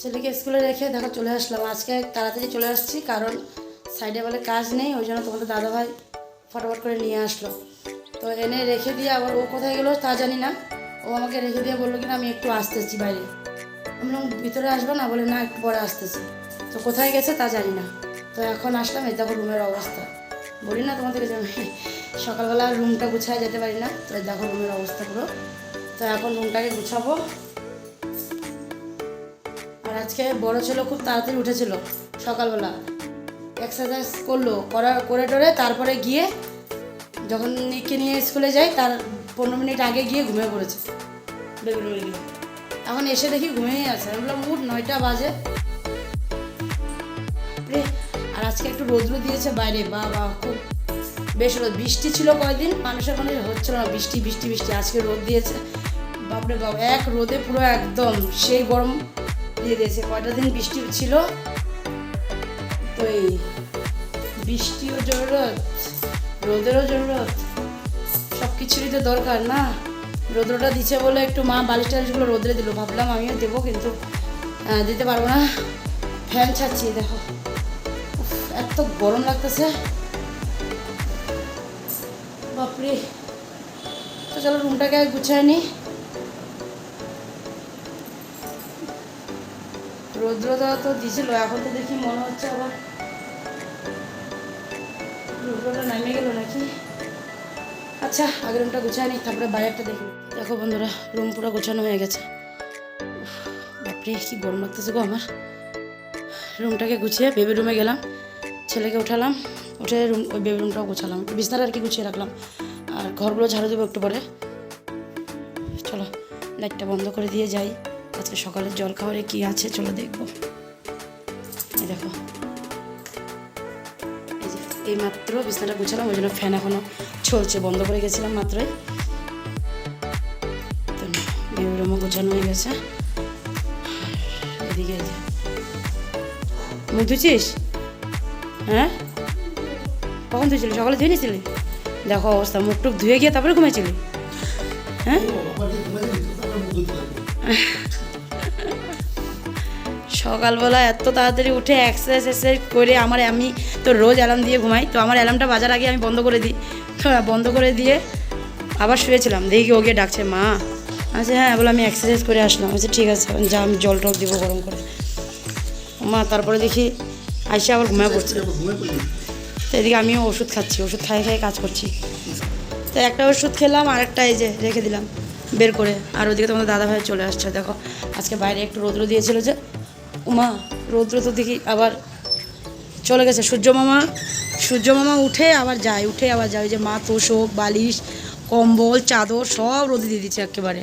ছেলেকে স্কুলে রেখে দেখো চলে আসলাম। আজকে তাড়াতাড়ি চলে আসছি কারণ সাইডে বলে কাজ নেই, ওই জন্য তোমাদের দাদাভাই ফটাফট করে নিয়ে আসলো। তো এনে রেখে দিয়ে আবার ও কোথায় গেলো তা জানি না। ও আমাকে রেখে দিয়ে বলল কিনা, আমি একটু আসতেছি বাইরে। আমি ভিতরে আসব না? বলে, না, একটু পরে আসতেছি। তো কোথায় গেছে তা জানি না। তো এখন আসলাম, এই দেখো রুমের অবস্থা। বলি না তোমাদেরকে যে আমি সকালবেলা রুমটা গুছায় যেতে পারি না, তো দেখো রুমের অবস্থা পুরো। তো এখন রুমটাকে গুছাবো। আজকে বড় ছেলে, খুব তাড়াতাড়ি উঠেছিল সকালবেলা। এক্সারসাইজ করল, করার, করে টরে তারপরে গিয়ে যখন নিককে নিয়ে স্কুলে যাই, তার পনেরো মিনিট আগে গিয়ে ঘুমিয়ে পড়েছে। এখন এসে দেখি ঘুমিয়েই আছে। আমি বললাম, উঠ, নয়টা বাজে। আর আজকে একটু রোদ্র দিয়েছে বাইরে বা বা খুব বেশ রোদ। বৃষ্টি ছিল কয়দিন? মানুষের মানে হচ্ছিল না, বৃষ্টি বৃষ্টি বৃষ্টি। আজকে রোদ দিয়েছে। বাপরে বাপ, এক রোদে পুরো একদম, সেই গরম দিয়ে দিয়েছে। কয়টা দিন বৃষ্টি ছিল? তো এই বৃষ্টিও জরুরত, রোদেরও জরুরত সব কিছুরই তো দরকার না? রোদ্রটা দিচ্ছে বলে একটু মা বালিশ টালিশগুলো রোদ্রে দিল। ভাবলাম আমিও দেবো কিন্তু দিতে পারব না। ফ্যান ছাড়ছি, দেখো। এত গরম লাগতেছে। বাপরে। তো চলো রুমটাকে গুছায় নিই রৌদ্রটা তো দিছিল, এখন তো দেখি মনে হচ্ছে আবার রৌদ্রটা নামে গেল নাকি? আচ্ছা আগে রুমটা গুছায় নিই তারপরে বাইরেটা দেখি। দেখো বন্ধুরা, রুম পুরো গোছানো হয়ে গেছে। বাপরে, কি গরম লাগতেছে গো আমার। রুমটাকে গুছিয়ে বেবি রুমে গেলাম, ছেলেকে উঠালাম, উঠে রুম ওই বেবি রুমটাও গোছালাম। বিছনাটা আর কি গুছিয়ে রাখলাম। আর ঘরগুলো ঝাড়ু দেবো একটু পরে। চলো লাইটটা বন্ধ করে দিয়ে যাই। আজকে সকালের জল খাবারে কি আছে চলো দেখব। দেখো। এই মাত্র বিছানাটা গুছালাম, ওই জন্য ফ্যান এখনও চলছে, বন্ধ করে গেছিলাম মাত্রই। তো বেবি রুমও গোছানো হয়ে গেছে। এদিকে এই মুখ ধুছিস হ্যাঁ? কখন ধুয়েছিলি সকালে ধুয়ে নিয়েছিলি? দেখো অবস্থা, মুখ টুক ধুয়ে গিয়ে তারপরে ঘুমাইছিলি? হ্যাঁ? সকালবেলা এত তাড়াতাড়ি উঠে এক্সারসাইজ এক্সারসাইজ করে আমার আমি তো রোজ অ্যালার্ম দিয়ে ঘুমাই, তো আমার অ্যালার্মটা বাজার আগে আমি বন্ধ করে দিই। তো বন্ধ করে দিয়ে আবার শুয়েছিলাম। দেখি ও গিয়ে ডাকছে, মা। আচ্ছা হ্যাঁ বলে আমি এক্সারসাইজ করে আসলাম। আচ্ছা ঠিক আছে যা, আমি জল টল দিব গরম করে। মা তারপরে দেখি আইসে আবার ঘুমায় পড়ছে। তো এদিকে আমিও ওষুধ খাচ্ছি, ওষুধ খাই খাই কাজ করছি। তো একটা ওষুধ খেলাম আর একটা এই যে রেখে দিলাম বের করে। আর ওদিকে তোমাদের দাদা ভাই চলে আসছে। দেখো, আজকে বাইরে একটু রৌদ্র দিয়েছিল যে উমা, রৌদ্র তো দেখি আবার চলে গেছে। সূর্য মামা সূর্য মামা উঠে আবার যায়, উঠে আবার যায়। যে মা, তোষক, বালিশ, কম্বল, চাদর সব রোদে দিয়ে দিচ্ছে একেবারে।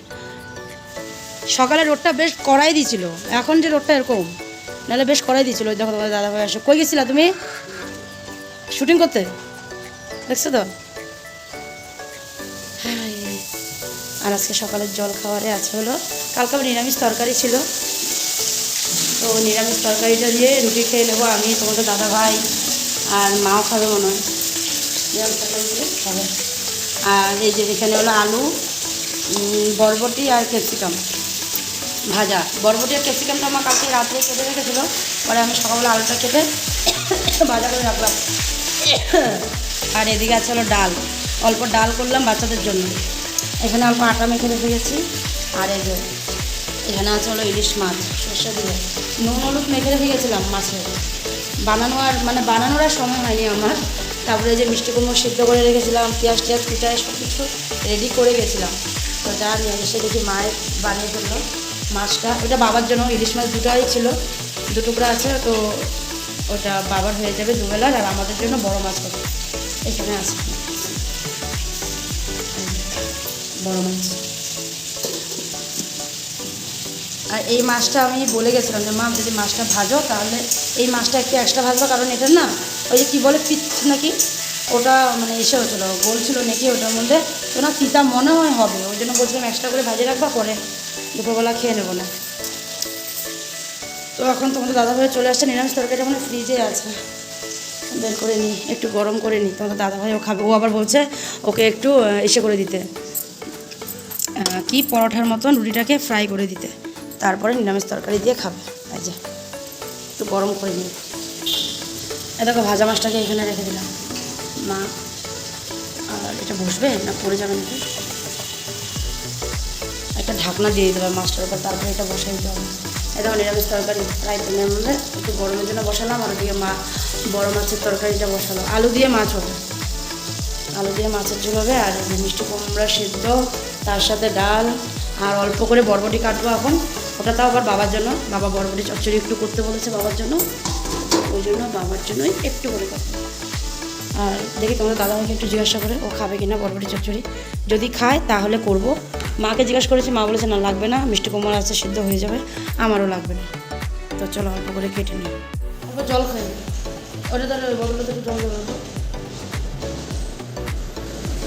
সকালে রোদটা বেশ কড়াই দিয়েছিল। এখন যে রোদটা এরকম, নাহলে বেশ কড়াই দিয়েছিল। ওই দেখো তোমাদের দাদা ভাই আসে। কই গেছিলা তুমি? শুটিং করতে? দেখছ তো? আর আজকে সকালের জল খাওয়ারে আছে হলো, কালকে নিরামিষ তরকারি ছিল। তো নিরামিষ তরকারিটা দিয়ে রুটি খেয়ে নেব আমি, তোমাদের দাদা ভাই আর মাও খাবে মনে হয়। খাবে। আর এই যে এখানে হলো আলু বরবটি আর ক্যাপসিকাম ভাজা। বরবটি আর ক্যাপসিকামটা আমার কালকে রাত্রে কেটে রেখেছিলো পরে আমি সকালবেলা আলুটা কেটে ভাজা করে রাখলাম। আর এদিকে আছে হলো ডাল। অল্প ডাল করলাম বাচ্চাদের জন্য। এখানে অল্প আটা মেখে রেখে গেছি। আর এই যে এখানে আছে হলো ইলিশ মাছ, সর্ষে দিয়ে। নুন হলুদ মেখে রেখে গেছিলাম মাছের বানানো আর মানে বানানোর আর সময় হয়নি আমার। তারপরে যে মিষ্টি কুমড়ো সিদ্ধ করে রেখেছিলাম, পেঁয়াজ টিয়াজ কুচায় সব কিছু রেডি করে গেছিলাম। তো যা নিয়ে এসে দেখি মায়ের বানিয়ে ফেলল। মাছটা ওটা বাবার জন্য, ইলিশ মাছ দুটোই ছিল। দু টুকরা আছে, তো ওটা বাবার হয়ে যাবে দুবেলার, আর আমাদের জন্য বড় মাছ হবে। এখানে আছে। বড় মাছ। আর এই মাছটা আমি বলে গেছিলাম যে, মা, যদি মাছটা ভাজো, তাহলে এই মাছটা একটু এক্সট্রা ভাজবো, কারণ এটা না, ওই যে কী বলে পিচ নাকি? ওটা মানে এসে হচ্ছিল বলছিল নাকি ওটার মধ্যে, তো না, তিতা মনে হয় হবে, ওই জন্য বলছিলাম এক্সট্রা করে ভাজিয়ে রাখবা পরে দুপুরবেলা খেয়ে নেব না। তো এখন তোমাদের দাদাভাই চলে আসছে, নিরামিষ তরকারিটা মানে ফ্রিজে আছে। বের করে নিই, একটু গরম করে নিই, তোমাদের দাদাভাইও খাবে, ও আবার বলছে ওকে একটু এসে করে দিতে। কি পরোটার মতন রুটিটাকে ফ্রাই করে দিতে। তারপরে নিরামিষ তরকারি দিয়ে খাবে। এই যে, একটু গরম করে নিই দেখো, ভাজা মাছটাকে এখানে রেখে দিলাম। মা, আর এটা বসবে না পড়ে যাবে নাকি? একটা ঢাকনা দিয়ে দিতে হবে মাছটার উপর, তারপরে এটা বসাই দিতে হবে। এটা নিরামিষ তরকারি ফ্রাই প্যানের মধ্যে। একটু গরমের জন্য বসালাম, আর ওদিকে মা বড় মাছের তরকারিটা বসালো। আলু দিয়ে মাছ হবে। আলু দিয়ে মাছের ঝোল হবে, আর মিষ্টি কুমড়া সেদ্ধ, তার সাথে ডাল, আর অল্প করে বরবটি কাটবো এখন। ওটা তাও আবার বাবার জন্য। বাবা বরবটি চচ্চড়ি একটু করতে বলেছে বাবার জন্য। ওই জন্য বাবার জন্যই একটু করে কাটবো আর দেখি তোমাদের দাদাভাইকে একটু জিজ্ঞাসা করে, ও খাবে কিনা বরবটি চচ্চড়ি। যদি খায় তাহলে করব। মাকে জিজ্ঞাসা করেছি, মা বলেছে, না, লাগবে না, মিষ্টি কুমড়া আছে, সিদ্ধ হয়ে যাবে, আমারও লাগবে না। তো চলো অল্প করে কেটে নিই। অল্প জল খাই। ওটা তাহলে বদলে জল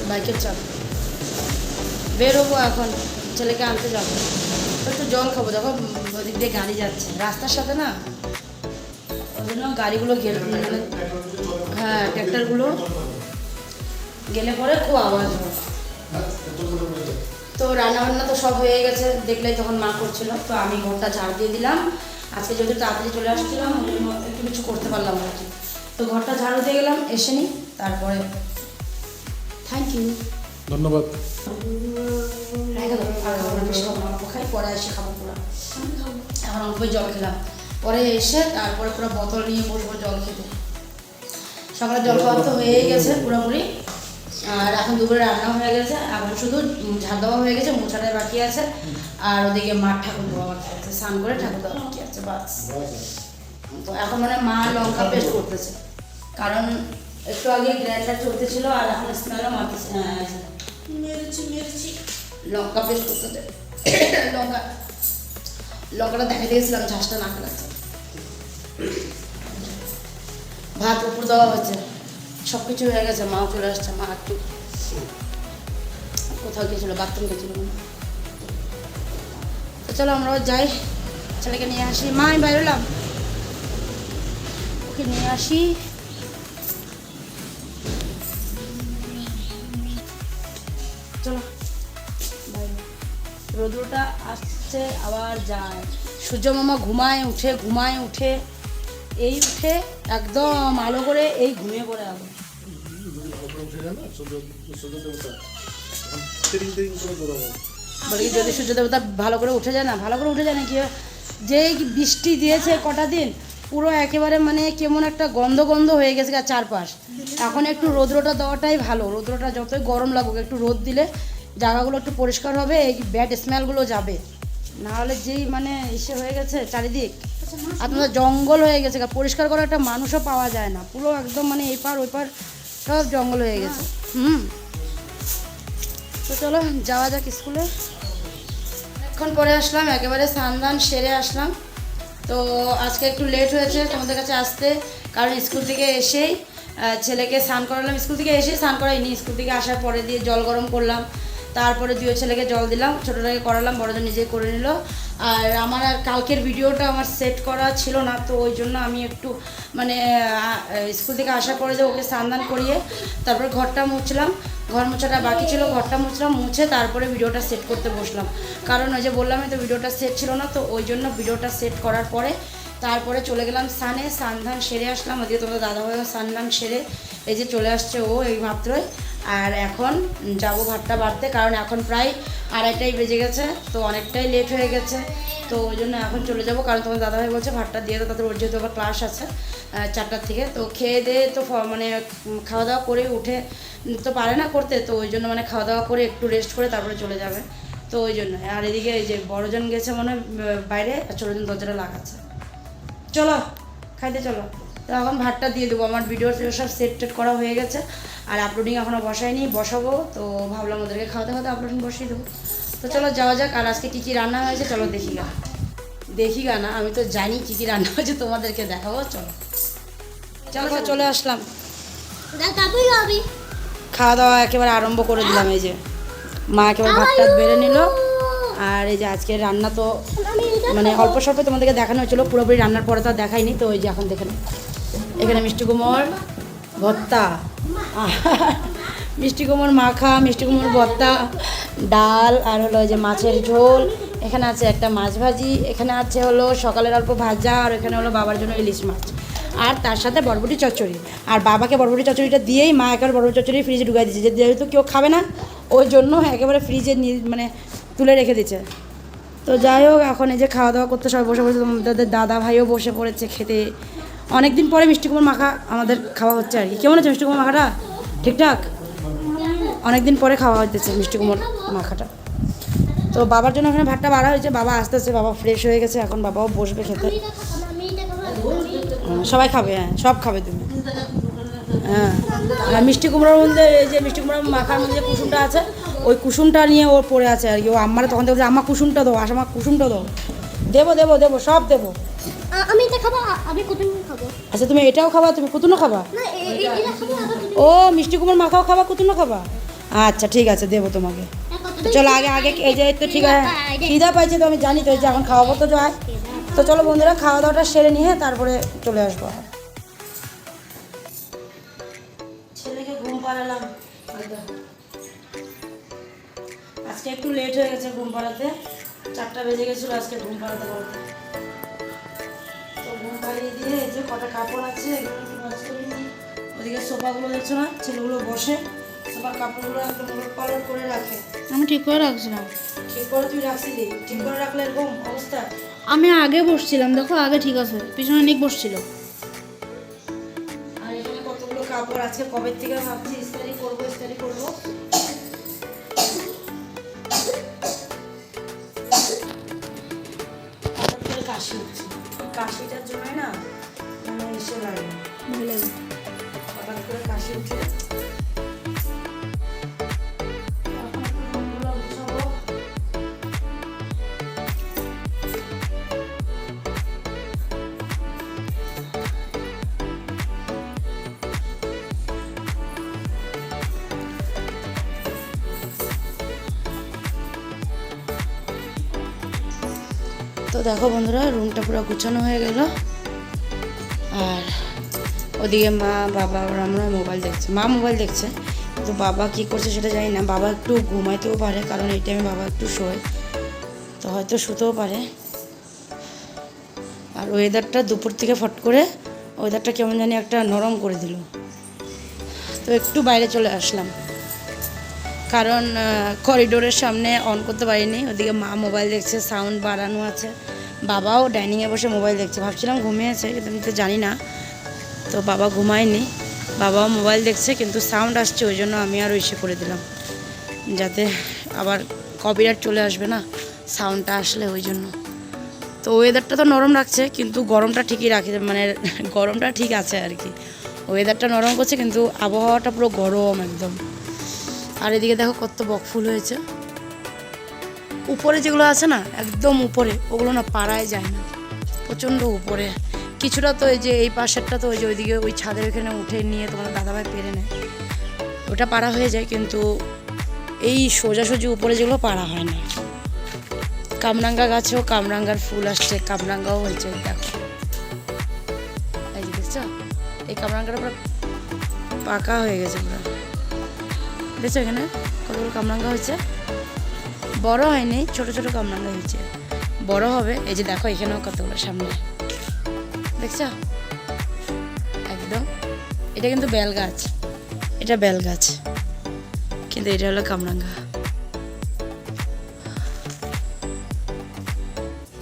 বাইকের চাপ। বেরোবো এখন, ছেলেকে আনতে যাব। একটু জল খাব, দেখো ওদিক দিয়ে গাড়ি যাচ্ছে। রাস্তার সাথে না, ওই জন্য গাড়িগুলো গেলে মানে হ্যাঁ ট্র্যাক্টরগুলো গেলে পরে খুব আওয়াজ হয়। তো রান্নাবান্না তো সব হয়ে গেছে, দেখলেই তখন মা করছিল। তো আমি ঘরটা ঝাড় দিয়ে দিলাম। আজকে যদি তাড়াতাড়ি চলে আসছিলাম একটু কিছু করতে পারলাম না তো ঘরটা ঝাড়ু দিয়ে গেলাম, এসে নি, তারপরে থ্যাংক ইউ ধন্যবাদ। পরে এসে এখন অল্পই জল খেলাম পরে এসে তারপরে পুরো বোতল নিয়ে বসবো, জল খেতে। সকালে জল খাওয়া তো হয়েই গেছে পুরোপুরি। আর এখন দুপুরে রান্না হয়ে গেছে, এখন শুধু উম দেওয়া হয়ে গেছে, মোছাটাই বাকি আছে। আর ওদিকে মাঠ ঠাকুর দেওয়া বাকি আছে স্নান করে ঠাকুর দেওয়া বাকি আছে, বাস। তো এখন মানে মা লঙ্কা পেস্ট করতেছে। কারণ একটু আগে গ্রাইন্ডার চলতেছিল আর এখন স্মেলও মারতেছে মেরেছি মেরেছি লঙ্কা পেস্ট করতেছে লঙ্কা। লঙ্কাটা দেখা দিয়েছিলাম, ঝাঁসটা না ফেলাচ্ছে ভাত উপর দেওয়া হচ্ছে সব কিছু হয়ে গেছে, মাও চলে আসছে, মা একটু কোথাও গেছিল বাথরুম গেছিল তো চলো আমরাও যাই, ছেলেকে নিয়ে আসি। মা আমি বাইরে এলাম ওকে নিয়ে আসি। রোদ্রটা আসছে, আবার যায়। সূর্য মামা ঘুমায় উঠে ঘুমায় উঠে, এই উঠে একদম আলো করে এই ঘুমিয়ে পড়ে আলো বলে যদি সূর্য দেবতা ভালো করে উঠে যায় না? ভালো করে উঠে যায় না কি? যেই বৃষ্টি দিয়েছে কটা দিন, পুরো একেবারে মানে কেমন একটা গন্ধ গন্ধ হয়ে গেছে চারপাশ। এখন একটু রৌদ্রটা দেওয়াটাই ভালো। রৌদ্রটা যতই গরম লাগুক, একটু রোদ দিলে জায়গাগুলো একটু পরিষ্কার হবে, এই ব্যাড স্মেলগুলো যাবে। না হলে যেই মানে ইসে হয়ে গেছে চারিদিক। আপনার জঙ্গল হয়ে গেছে পরিষ্কার করা একটা মানুষও পাওয়া যায় না। পুরো একদম মানে এই পার ওই পার সব জঙ্গল হয়ে গেছে। হুম। তো চলো, যাওয়া যাক স্কুলে। অনেকক্ষণ পরে আসলাম, একেবারে স্নান সেরে আসলাম। তো আজকে একটু লেট হয়েছে তোমাদের কাছে আসতে, কারণ স্কুল থেকে এসেই ছেলেকে স্নান করালাম। স্কুল থেকে এসেই স্নান করাইনি, স্কুল থেকে আসার পরে দিয়ে জল গরম করলাম। তারপরে দুই ছেলেকে জল দিলাম, ছোটোটাকে করালাম, বড়জন নিজেই করে নিল। আর আমার আর কালকের ভিডিওটা আমার সেট করা ছিল না, তো ওই জন্য আমি একটু মানে স্কুল থেকে আসার পরে যে ওকে স্নান করিয়ে তারপরে ঘরটা মুছলাম। ঘর মোছাটা বাকি ছিল, ঘরটা মুছলাম, মুছে তারপরে ভিডিওটা সেট করতে বসলাম। কারণ ওই যে বললামই তো, ভিডিওটা সেট ছিল না, তো ওই জন্য ভিডিওটা সেট করার পরে তারপরে চলে গেলাম সানে সান্ধান সেরে আসলাম। ওদিকে তোমাদের দাদাভাইও সান্ধান সেরে এই যে চলে আসছে ও এই মাত্রই আর এখন যাব ভাতটা বাড়তে কারণ এখন প্রায় আড়াইটাই বেজে গেছে তো অনেকটাই লেট হয়ে গেছে। তো ওই জন্য এখন চলে যাব কারণ তোমার দাদাভাই বলছে ভাতটা দিয়ে তো তাদের ওর যেহেতু আবার ক্লাস আছে চারটার থেকে। তো খেয়ে দিয়ে তো মানে খাওয়া দাওয়া করে উঠে তো পারে না করতে তো ওই জন্য মানে খাওয়া দাওয়া করে একটু রেস্ট করে তারপরে চলে যাবে। তো ওই জন্য আর এদিকে এই যে বড়জন গেছে মনে হয়, বাইরে আর ছোটোজন দরজাটা লাগাচ্ছে। চলো খাইতে চলো। তো এখন ভাতটা দিয়ে দেবো। আমার ভিডিও সব সেট টেট করা হয়ে গেছে। আর আপলোডিং এখনও বসাইনি বসাবো। তো ভাবলাম ওদেরকে খাওয়াতে খাওয়াতে আপলোডিং বসিয়ে দেবো। তো চলো যাওয়া যাক আর আজকে কী কী রান্না হয়েছে চলো দেখি গা। দেখি গা না আমি তো জানি কী কী রান্না হয়েছে তোমাদেরকে দেখাবো চলো। চলো চলে আসলাম। খাওয়া দাওয়া একেবারে আরম্ভ করে দিলাম এই যে। মা একেবারে ভাতটা বেড়ে নিল। আর এই যে আজকে রান্না তো মানে অল্প স্বল্প তোমাদেরকে দেখানো হয়েছিল পুরোপুরি রান্নার পরে তো আর দেখাইনি তো ওই যে এখন দেখে। এখানে মিষ্টি কুমোর ভর্তা। মিষ্টি কুমোর মাখা, মিষ্টি কুমোর ভর্তা, ডাল, আর হলো যে মাছের ঝোল। এখানে আছে একটা মাছ ভাজি, এখানে আছে হলো সকালের অল্প ভাজা, আর এখানে হলো বাবার জন্য ইলিশ মাছ। আর তার সাথে বরবটি চচ্চড়ি। আর বাবাকে বরবটি চচ্চড়িটা দিয়েই মা একেবারে বরবটি চচ্চড়ি ফ্রিজে ঢুকাই দিয়েছে। যে যেহেতু কেউ খাবে না ওই জন্য একেবারে ফ্রিজে মানে তুলে রেখে দিচ্ছে তো যাই হোক, এখন এই যে খাওয়া দাওয়া করতে সবাই বসে পড়েছে। তোমাদের দাদা ভাইও বসে পড়েছে খেতে। অনেক দিন পরে মিষ্টি কুমড় মাখা আমাদের খাওয়া হচ্ছে আর কি। কেমন আছে মিষ্টি কুমড় মাখাটা? ঠিকঠাক? অনেক দিন পরে খাওয়া হচ্ছে মিষ্টি কুমড় মাখাটা। তো বাবার জন্য ওখানে ভাতটা বাড়া হয়েছে বাবা আস্তে আস্তে বাবা ফ্রেশ হয়ে গেছে এখন বাবাও বসবে খেতে। হ্যাঁ, সবাই খাবে হ্যাঁ সব খাবে তুমি। হ্যাঁ আর মিষ্টি কুমড়োর মধ্যে এই যে মিষ্টি কুমড়োর মাখার মধ্যে কুসুমটা আছে ওই কুসুমটা নিয়ে ওর পড়ে আছে আর কি। ও আমার তখন দেখছে আমার কুসুমটা দাও আমার কুসুমটা দাও। দেবো দেবো দেবো সব দেবো। আমি এটা খাব আমি খাব? আচ্ছা তুমি এটাও খাবা তুমি কুতুনো খাবা? ও মিষ্টি কুমড়োর মাখাও খাবা কুতুনো খাবা? আচ্ছা ঠিক আছে দেবো তোমাকে। চলো আগে আগে এই যে তো ঠিক আছে খিদা পাইছে তো আমি জানি তো যে এখন খাওয়াবো তো যায় তো চলো বন্ধুরা খাওয়া দাওয়াটা সেরে নিয়ে তারপরে চলে আসব ছেলেকে ঘুম পাড়ালাম। আজকে একটু লেট হয়ে গেছে ঘুম পাড়াতে। চারটা বেজে গেছিল আজকে ঘুম পাড়াতে তো দিয়ে এই যে কটা কাপড় আছে এগুলো একটু করে নিই। ওদিকে সোফাগুলো দেখছ না? ছেলেগুলো বসে সোফার কাপড়গুলো একদম উলট পালট করে রাখে। আমি ঠিক করে রাখছিলাম। ঠিক করে তুই রাখছিলি? ঠিক করে রাখলে এরকম অবস্থা? আমি আগে বসছিলাম দেখো আগে ঠিক আছে পিছনে নিক বসছিল। আর এখানে কতগুলো কাপড় আজকে কবে থেকে ভাবছি ইস্তারি করব ইস্তারি করব? কাশি। কাশিটার জন্য না মানে এসে লাগে হঠাৎ করে কাশি উঠে তো দেখো বন্ধুরা রুমটা পুরো গুছানো হয়ে গেল। আর ওদিকে মা, বাবা আর আমরা মোবাইল দেখছে। মা মোবাইল দেখছে তো বাবা কি করছে সেটা জানি না। বাবা একটু ঘুমাইতেও পারে, কারণ এই টাইমে বাবা একটু শোয়, তো হয়তো শুতেও পারে। আর ওয়েদারটা দুপুর থেকে ফট করে ওয়েদারটা কেমন জানি একটা নরম করে দিল। তো একটু বাইরে চলে আসলাম। কারণ করিডোরের সামনে অন করতে পারিনি। ওদিকে মা মোবাইল দেখছে সাউন্ড বাড়ানো আছে। বাবাও ডাইনিংয়ে বসে মোবাইল দেখছে। ভাবছিলাম ঘুমিয়েছে, কিন্তু আমি তো জানি না। তো বাবা ঘুমায়নি। বাবাও মোবাইল দেখছে, কিন্তু সাউন্ড আসছে, ওই জন্য আমি আর ইসে করে দিলাম। যাতে আবার কপিরাইট চলে আসবে না সাউন্ডটা আসলে ওই জন্য। তো ওয়েদারটা তো নরম রাখছে, কিন্তু গরমটা ঠিকই রাখে মানে গরমটা ঠিক আছে আর কি। ওয়েদারটা নরম করছে, কিন্তু আবহাওয়াটা পুরো গরম একদম। আর এদিকে দেখো কত বকফুল হয়েছে। উপরে যেগুলো আছে না, একদম উপরে, ওগুলো না পাড়ায় যায় না। প্রচণ্ড উপরে। কিছুটা তো এই যে এই পাশেরটা তো ওই যে ওইদিকে ওই ছাদের ওখানে উঠে নিয়ে তোমার দাদাভাই পেরে নেয়। ওটা পাড়া হয়ে যায়, কিন্তু এই সোজাসুজি উপরে যেগুলো পাড়া হয় না। কামরাঙ্গা গাছেও কামরাঙ্গার ফুল আসছে, কামরাঙ্গাও হয়েছে, দেখো। এই দেখছ? এই কামরাঙ্গাটা পাকা হয়ে গেছে পুরো। দেখছ এখানে কতগুলো কামরাঙ্গা হয়েছে? বড় হয়নি, ছোট ছোট কামরাঙ্গা হয়েছে। বড় হবে, এই যে দেখো এখানেও কতগুলো সামনে। দেখছ? একদম। এটা কিন্তু বেল গাছ এটা বেল গাছ কিন্তু এটা হলো কামরাঙ্গা।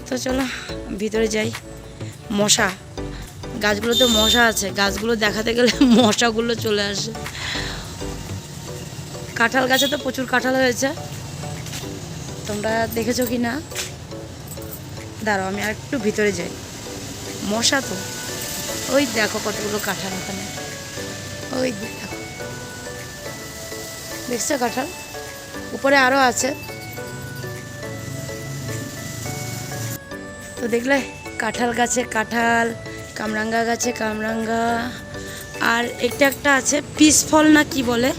তো চলো, ভিতরে যাই। মশা। গাছগুলোতে মশা আছে। গাছগুলো দেখাতে গেলে মশাগুলো চলে আসে। কাঁঠাল গাছে তো প্রচুর কাঁঠাল হয়েছে। তোমরা দেখেছ কি না? দাঁড়াও, আমি আর একটু ভিতরে যাই। মশা তো। ওই দেখো কতগুলো কাঁঠাল ওখানে ওই দেখো। দেখছ কাঁঠাল? উপরে আরও আছে। তো দেখলে, কাঁঠাল গাছে কাঁঠাল, কামরাঙ্গা গাছে কামরাঙ্গা, আর একটা একটা আছে পিস ফল না কি বলে?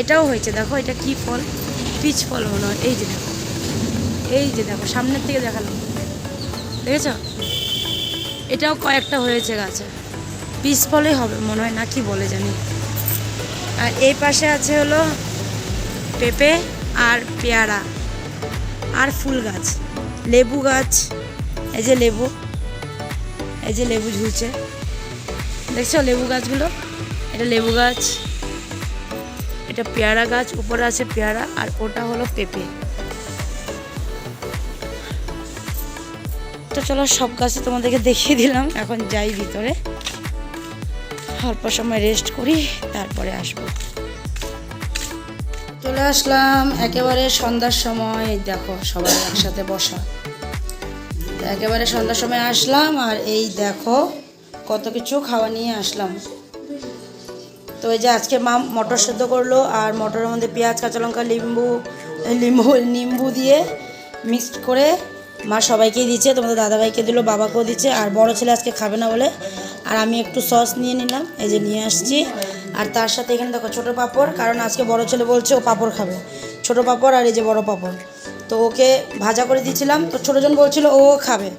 এটাও হয়েছে, দেখো এটা কি ফল? পিচ ফল মনে হয়, এই যে দেখো। এই যে দেখো, সামনের থেকে দেখালাম। দেখেছ? এটাও কয়েকটা হয়েছে গাছে। পিস ফলই হবে মনে হয়, না কি বলে জানি। আর এই পাশে আছে হলো পেঁপে আর পেয়ারা আর ফুল গাছ। লেবু গাছ, এই যে লেবু, এই যে লেবু ঝুলছে। দেখছ লেবু গাছগুলো? এটা লেবু গাছ। এটা পেয়ারা গাছ, উপরে আছে পেয়ারা, আর ওটা হলো পেঁপে। তো চলো সব গাছে তোমাদেরকে দেখিয়ে দিলাম, এখন যাই ভিতরে। অল্প সময় রেস্ট করি, তারপরে আসব। চলে আসলাম একেবারে সন্ধ্যার সময় দেখো সবাই একসাথে বসা। একেবারে সন্ধ্যার সময় আসলাম, আর এই দেখো কত কিছু খাওয়া নিয়ে আসলাম। তো এই যে আজকে মা মটর সেদ্ধ করল আর মটরের মধ্যে পেঁয়াজ, কাঁচা লঙ্কা, লিম্বু লিম্বু, নিম্বু দিয়ে মিক্সড করে মা সবাইকেই দিচ্ছে, তোমাদের দাদাভাইকে দিল, বাবাকেও দিচ্ছে, আর বড় ছেলে আজকে খাবে না বলে। আর আমি একটু সস নিয়ে নিলাম, এই যে নিয়ে আসছি। আর তার সাথে এখানে দেখো ছোটো পাঁপড়, কারণ আজকে বড় ছেলে বলছে ও পাঁপড় খাবে। ছোটো পাঁপড় আর এই যে বড় পাঁপড়। তো ওকে ভাজা করে দিয়েছিলাম তো ছোটোজন বলছিল ও খাবে।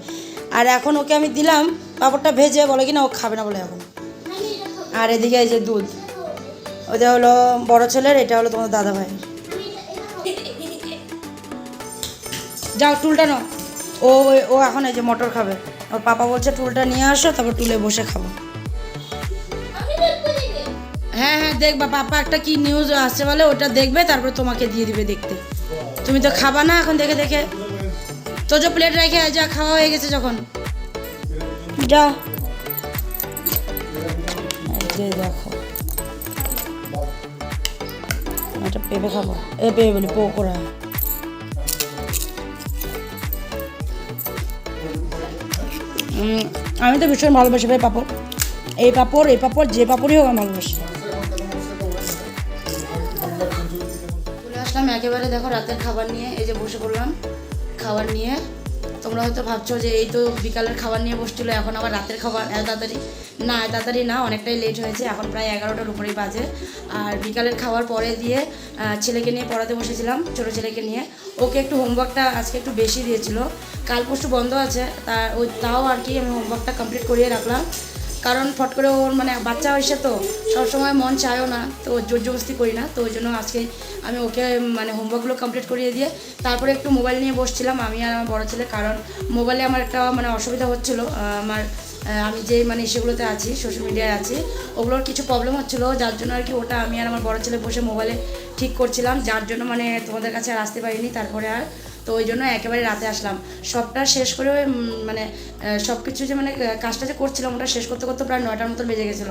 আর এখন ওকে আমি দিলাম, পাঁপড়টা ভেজে বলে কি না ও খাবে না বলে এখন। আর এদিকে এই যে দুধ। ওটা হলো বড় ছেলের, এটা হলো তোমার দাদা ভাই যাও, টুলটা নাও। ও ও এখন এই যে মটর খাবে। ওর পাপা বলছে, টুলটা নিয়ে আসো, তারপর টুলে বসে খাব। হ্যাঁ হ্যাঁ দেখবা, পাপা একটা কি নিউজ আসছে বলে, ওটা দেখবে, তারপর তোমাকে দিয়ে দিবে দেখতে। তুমি তো খাবা না এখন দেখে দেখে। তো যে প্লেট রেখে যা, খাওয়া হয়ে গেছে যখন। যাও। দেখো। এটা পেঁপে খাব এ পেঁপে বলি পকোড়া আমি তো ভীষণ ভালোবাসি ভাই পাপড়। এই পাপড় এই পাপড়, যে পাপড়ই হোক, আমি ভালোবাসি। চলে আসলাম একেবারে, দেখো রাতের খাবার নিয়ে, এই যে বসে পড়লাম, খাবার নিয়ে। তোমরা হয়তো ভাবছ যে এই তো বিকালের খাবার নিয়ে বসছিল, এখন আবার রাতের খাবার। এত তাড়াতাড়ি। না এত তাড়াতাড়ি না, অনেকটাই লেট হয়েছে। এখন প্রায় এগারোটার উপরেই বাজে। আর বিকালের খাবার পরে দিয়ে ছেলেকে নিয়ে পড়াতে বসেছিলাম, ছোটো ছেলেকে নিয়ে। ওকে একটু হোমওয়ার্কটা আজকে একটু বেশি দিয়েছিল। কাল পরশু বন্ধ আছে, তা ওই, তাও আর কি আমি হোমওয়ার্কটা কমপ্লিট করিয়ে রাখলাম। কারণ ফট করে ওর মানে বাচ্চা হয়েছে তো, সবসময় মন চায়ও না, তো জোর জবস্তি করি না, তো ওই জন্য আজকে আমি ওকে মানে হোমওয়ার্কগুলো কমপ্লিট করিয়ে দিয়ে তারপরে একটু মোবাইল নিয়ে বসছিলাম আমি আর আমার বড় ছেলে, কারণ মোবাইলে আমার একটা মানে অসুবিধা হচ্ছিল আমার আমি যে মানে সেগুলোতে আছি সোশ্যাল মিডিয়ায় আছি, ওগুলোর কিছু প্রবলেম হচ্ছিল, যার জন্য আর কি ওটা আমি আর আমার বড়ো ছেলে বসে মোবাইলে ঠিক করছিলাম, যার জন্য মানে তোমাদের কাছে আর আসতে পারিনি, তারপরে আর তো ওই জন্য একেবারে রাতে আসলাম। সবটা শেষ করে মানে সব কিছু যে মানে কাজটা যে করছিলাম ওটা শেষ করতে করতে প্রায় নটার মতন বেজে গেছিল।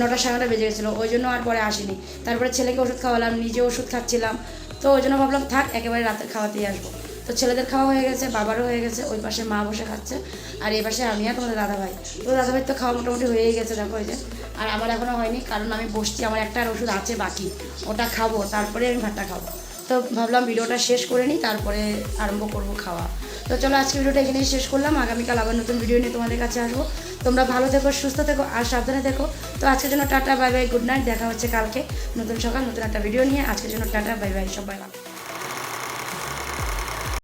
নটা সাড়ে বেজে গেছিল, ওই জন্য আর পরে আসিনি। তারপরে ছেলেকে ওষুধ খাওয়ালাম নিজে ওষুধ খাচ্ছিলাম। তো ওই জন্য ভাবলাম, থাক, একেবারে রাতের খাওয়াতেই আসব। তো ছেলেদের খাওয়া হয়ে গেছে, বাবারও হয়ে গেছে, ওই পাশে মা বসে খাচ্ছে, আর এই পাশে আমি আর তোমাদের দাদাভাই। তো দাদাভাই তো খাওয়া মোটামুটি হয়েই গেছে, দেখো এই যে। আর আমার এখনও হয়নি, কারণ আমি বসছি, আমার একটা আর ওষুধ আছে বাকি, ওটা খাব, তারপরে আমি ভাতটা খাব। তো ভাবলাম ভিডিওটা শেষ করে নিই, তারপরে আরম্ভ করব খাওয়া। তো চলো, আজকে ভিডিওটা এখানেই শেষ করলাম। আগামীকাল আবার নতুন ভিডিও নিয়ে তোমাদের কাছে আসব। তোমরা ভালো থেকো, সুস্থ থেকো আর সাবধানে থেকো। তো আজকের জন্য tata bye bye good night দেখা হচ্ছে কালকে নতুন সকাল, নতুন একটা ভিডিও নিয়ে। আজকের জন্য টাটা বাই বাই সবাই